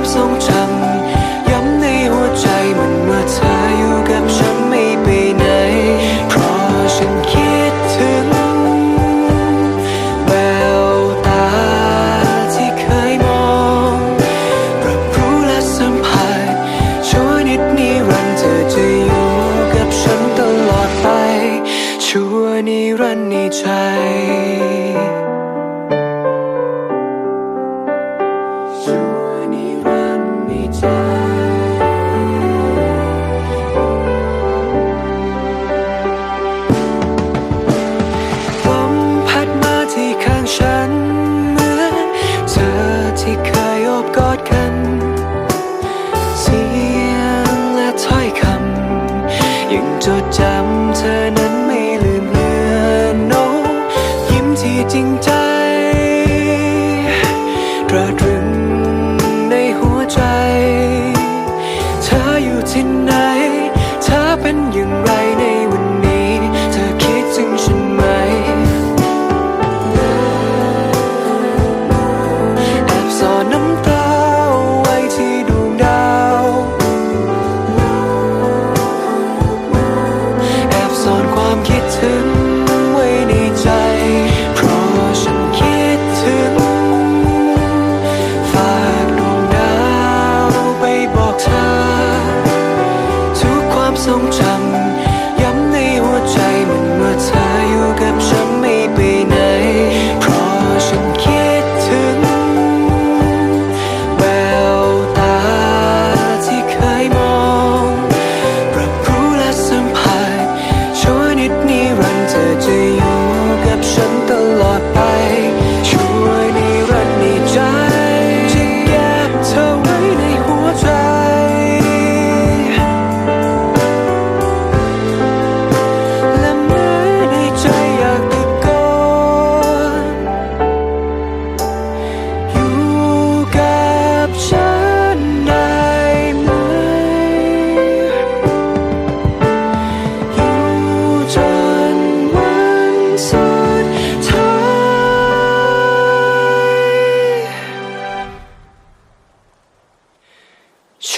ควทรงจำย้ำในหัวใจมันเมื่อเธออยู่กับฉันไม่ไปไหน เพราะฉันคิดถึงแววตาที่เคยมองรับรู้และสัมผัสชั่วนิดนี้รันเธอจะอยู่กับฉันตลอดไป ชั่วนิรันดร์ในใจชั่ ยังจดจำเธอนั้นไม่ 送春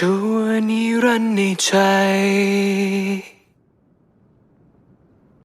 ชั่วนิรันดร์ในใจ